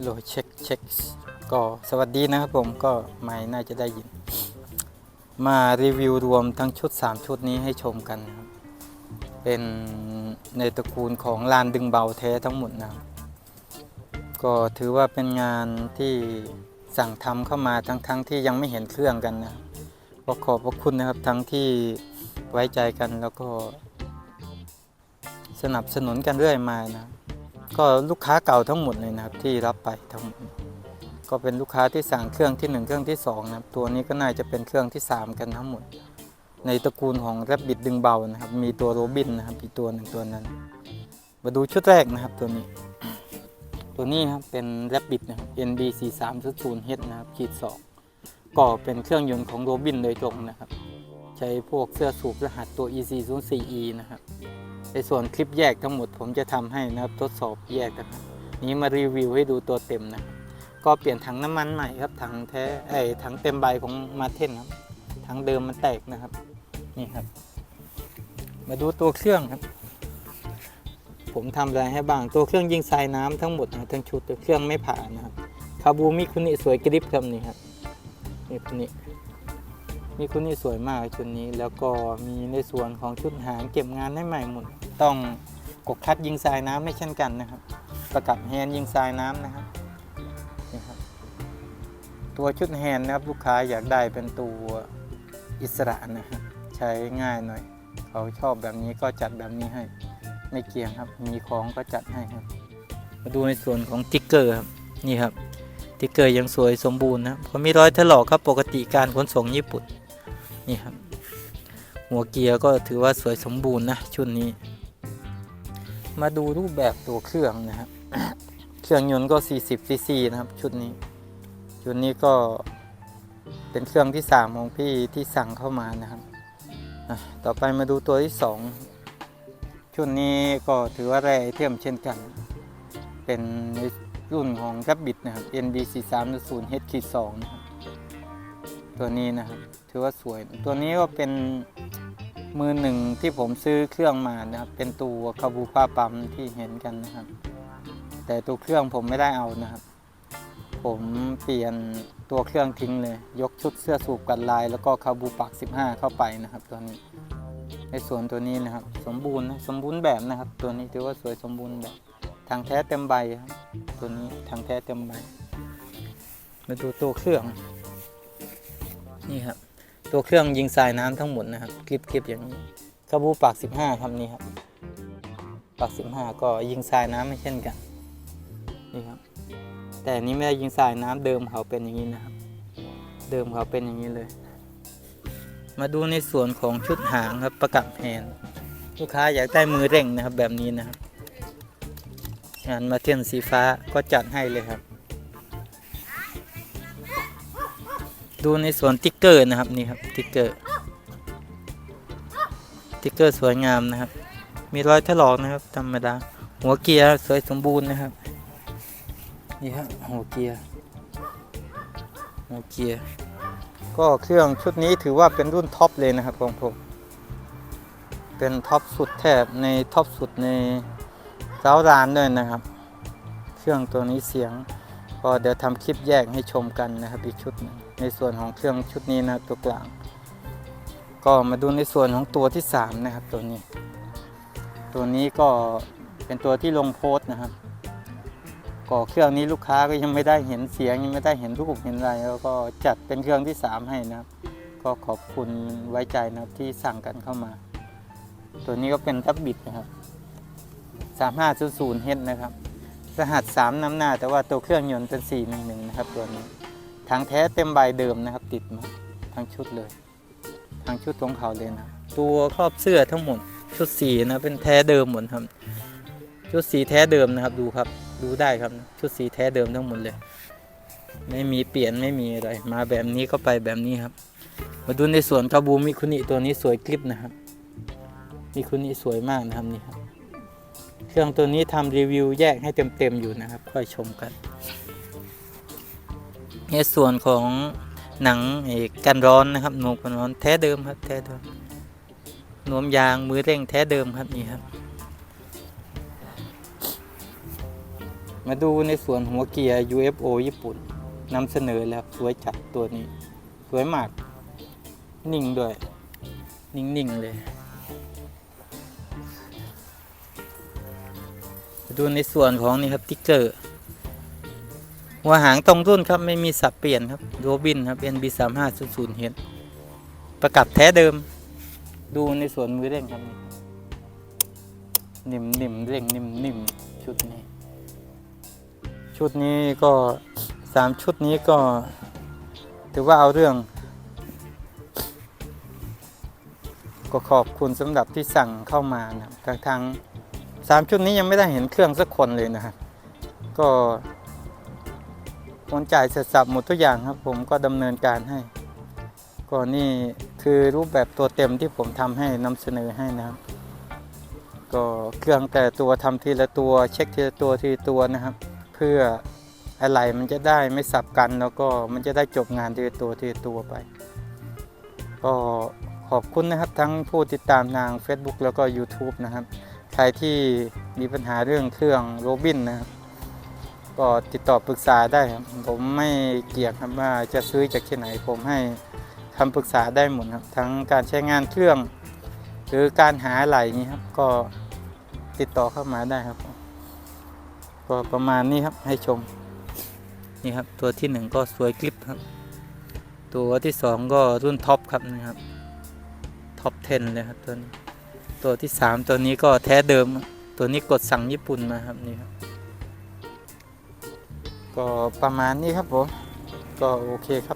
โหลเช็คเช็คก็สวัสดีนะครับผมก็ไม่น่าจะได้ยิน มารีวิวรวมทั้งชุด 3 ชุดนี้ให้ชมกันครับ เป็นในตระกูลของลานดึงเบาแท้ทั้งหมดนะก็ถือว่าเป็นงานที่สั่งทำเข้ามาทั้งๆทที่ยังไม่เห็นเครื่องกันนะก็ขอบพระคุณนะครับทั้งที่ไว้ใจกันแล้วก็สนับสนุนกันเรื่อยมานะ ก็ลูกค้าเก่าทั้งหมดเลยนะครับที่รับไปทั้งหมดก็เป็นลูกค้าที่สั่งเครื่องที่ 1 เครื่องที่2นะครับตัวนี้ก็น่าจะเป็นเครื่องที่ 3 กันทั้งหมด ในตระกูลของแรบบิดดึงเบานะครับ มีตัวโรบินนะครับอีกตัวหนึ่งตัวนั้น มาดูชุดแรกนะครับตัวนี้ ตัวนี้ครับเป็นแรบบิดนะครับ NB 4 3 0 H นะครับขีด2ก็เป็นเครื่องยนต์ของโรบินโดยตรงนะครับ ใช้พวกเสื้อสูบรหัสตัว EC 0 4 E นะครับ ในส่วนคลิปแยกทั้งหมดผมจะทำให้นะครับทดสอบแยกนะครับนี้มารีวิวให้ดูตัวเต็มนะก็เปลี่ยนถังน้ำมันใหม่ครับถังแท้ไอ้ถังเต็มใบของมาเทนครับถังเดิมมันแตกนะครับนี่ครับ มาดูตัวเครื่องครับ ผมทำอะไรให้บ้างตัวเครื่องยิงทรายน้ำทั้งหมดนะทั้งชุดตัวเครื่องไม่ผ่านนะครับคาบูมิคุนิสวยกริบครับนี่ครับนี่คุนิ มิคุณนิสวยมากชุดนี้แล้วก็มีในส่วนของชุดหางเก็บงานให้ใหม่หมดต้องกดคัดยิงทรายน้ำไม่เช่นกันนะครับประกับแฮนยิงทรายน้ำนะครับนี่ครับ ตัวชุดแฮนนะครับลูกค้าอยากได้เป็นตัวอิสระนะฮะใช้ง่ายหน่อย เขาชอบแบบนี้ก็จัดแบบนี้ให้ไม่เกี่ยงครับ มีของก็จัดให้ครับ มาดูในส่วนของติ๊กเกอร์ครับนี่ครับติ๊กเกอร์ยังสวยสมบูรณ์นะครับเขามีรอยถลอกครับปกติการขนส่งญี่ปุ่น นี่ครับ หัวเกียร์ก็ถือว่าสวยสมบูรณ์นะชุดนี้ มาดูรูปแบบตัวเครื่องนะครับ เครื่องยนต์ก็ 40ซีซีนะครับ ชุดนี้ ชุดนี้ก็เป็นเครื่องที่ 3 ของพี่ที่สั่งเข้ามานะครับ ต่อไปมาดูตัวที่ 2 ชุดนี้ก็ถือว่าแรไอเทียมเช่นกัน เป็นในรุ่นของ r a b b i t นะครับ NB 4 3 0 H 2 นะครับ ตัวนี้นะครับ ถือว่าสวย ตัวนี้ก็เป็นมือหนึ่งที่ผมซื้อเครื่องมานะครับ เป็นตัวคาบูป้าปั๊มที่เห็นกันนะครับ แต่ตัวเครื่องผมไม่ได้เอานะครับ ผมเปลี่ยนตัวเครื่องทิ้งเลย ยกชุดเสื้อสูบกันลาย แล้วก็คาบูปัก 15 เข้าไปนะครับ ตัวนี้ ในส่วนตัวนี้นะครับ สมบูรณ์นะสมบูรณ์แบบนะครับ ตัวนี้ถือว่าสวยสมบูรณ์แบบทางแท้เต็มใบครับ ตัวนี้ทางแท้เต็มใบมาดูตัวเครื่อง นี่ครับ ตัวเครื่องยิงสายน้ำทั้งหมดนะครับ คลิปคลิปอย่างนี้กระบูปาก 15ครับนี่ครับ ปาก 15 ก็ยิงสายน้ำไม่เช่นกันนี่ครับ แต่อันนี้ไม่ได้ยิงสายน้ำเดิมเขาเป็นอย่างนี้นะครับ เดิมเขาเป็นอย่างนี้เลย มาดูในส่วนของชุดหางครับประกับแฮนลูกค้าอยากได้มือเร่งนะครับแบบนี้นะครับงานมาเทียนสีฟ้าก็จัดให้เลยครับ ดูในส่วนติ๊กเกอร์นะครับนี่ครับติ๊กเกอร์ติ๊กเกอร์สวยงามนะครับ มีรอยถลอกนะครับธรรมดา หัวเกียร์สวยสมบูรณ์นะครับนี่ครับหัวเกียร์หัวเกียร์ก็เครื่องชุดนี้ถือว่าเป็นรุ่นท็อปเลยนะครับของผมเป็นท็อปสุดแทบในท็อปสุดในเจ้าร้านด้วยนะครับ เครื่องตัวนี้เสียง ก็เดี๋ยวทำคลิปแยกให้ชมกันนะครับอีกชุดหนึง ในส่วนของเครื่องชุดนี้นะครับตัวกลาง ก็มาดูในส่วนของตัวที่ 3 นะครับตัวนี้ ตัวนี้ก็เป็นตัวที่ลงโพสนะครับก็เครื่องนี้ลูกค้าก็ยังไม่ได้เห็นเสียงยังไม่ได้เห็นรูปเห็นอะไรแล้วก็จัดเป็นเครื่องที่ 3 ให้นะครับ ก็ขอบคุณไว้ใจนะครับที่สั่งกันเข้ามา ตัวนี้ก็เป็นทับบิดนะครับ 3500 H นะครับรหัส 3น้ำหน้าแต่ว่าตัวเครื่องยนต์เป็น 411 นะครับตัวนี้ ทางแท้เต็มใบเดิมนะครับ ติดมาทั้งชุดเลย ทั้งชุดของเขาเลยนะ ตัวครอบเสื้อทั้งหมดชุดสีนะเป็นแท้เดิมหมดครับ ชุดสีแท้เดิมนะครับดูครับดูได้ครับชุดสีแท้เดิมทั้งหมดเลย ไม่มีเปลี่ยนไม่มีอะไร มาแบบนี้ก็ไปแบบนี้ครับ มาดูในส่วนคาบูมิคุนิตัวนี้สวยกริบนะครับมิคุนิสวยมากนะครับนี่ครับ เครื่องตัวนี้ทำรีวิวแยกให้เต็มๆอยู่นะครับ ค่อยชมกัน ในส่วนของหนังกันร้อนนะครับหนวมกันร้อนแท้เดิมครับแท้เดิมหนวมยางมือเร่งแท้เดิมครับนี่ครับ มาดูในส่วนหัวเกียร์ UFO ญี่ปุ่นนำเสนอแล้วสวยจัดตัวนี้ สวยมาก นิ่งด้วย นิ่ง ๆ เลย มาดูในส่วนของนี่ครับติ๊กเกอร์ หัวหางตรงรุ่นครับไม่มีสับเปลี่ยนครับโรบินครับ NB 3 5 0 0 h ประกับแท้เดิม ดูในส่วนมือเร่งครับ นิ่มนิ่มเร่งนิ่มนิ่มชุดนี้ ชุดนี้ก็สามชุดนี้ก็ ถือว่าเอาเรื่อง ก็ขอบคุณสำหรับที่สั่งเข้ามานะครับทางทางสามชุดนี้ยังไม่ได้เห็นเครื่องสักคนเลยนะครับก็ โอนจ่ายเสร็จสับหมดทุกอย่างครับ ผมก็ดำเนินการให้ ก็นี่คือรูปแบบตัวเต็มที่ผมทำให้นำเสนอให้นะครับ ก็เครื่องแต่ตัวทำทีละตัว เช็คทีละตัวทีละตัวนะครับ เพื่ออะไรมันจะได้ไม่สับกันแล้วก็มันจะได้จบงานทีละตัวทีละตัวไป ก็ขอบคุณนะครับทั้งผู้ติดตามทาง Facebook แล้วก็ YouTube นะครับ ใครที่มีปัญหาเรื่องเครื่องโรบินนะครับ ก็ติดต่อปรึกษาได้ครับผมไม่เกี่ยงครับว่าจะซื้อจากที่ไหน ผมให้คำปรึกษาได้หมดครับ ทั้งการใช้งานเครื่อง หรือการหาอะไรอย่นี้ครับ ก็ติดต่อเข้ามาได้ครับ ก็ประมาณนี้ครับให้ชม นี่ครับ ตัวที่หนึ่งก็สวยคลิปครับ ตัวที่สองก็รุ่นท็อปครับนี่ครับท็อป 10 เลยครับตัวนี้ ตัวที่สามตัวนี้ก็แท้เดิม ตัวนี้กดสั่งญี่ปุ่นมาครับนี่ครับ ก็ประมาณนี้ครับผม ก็โอเคครับ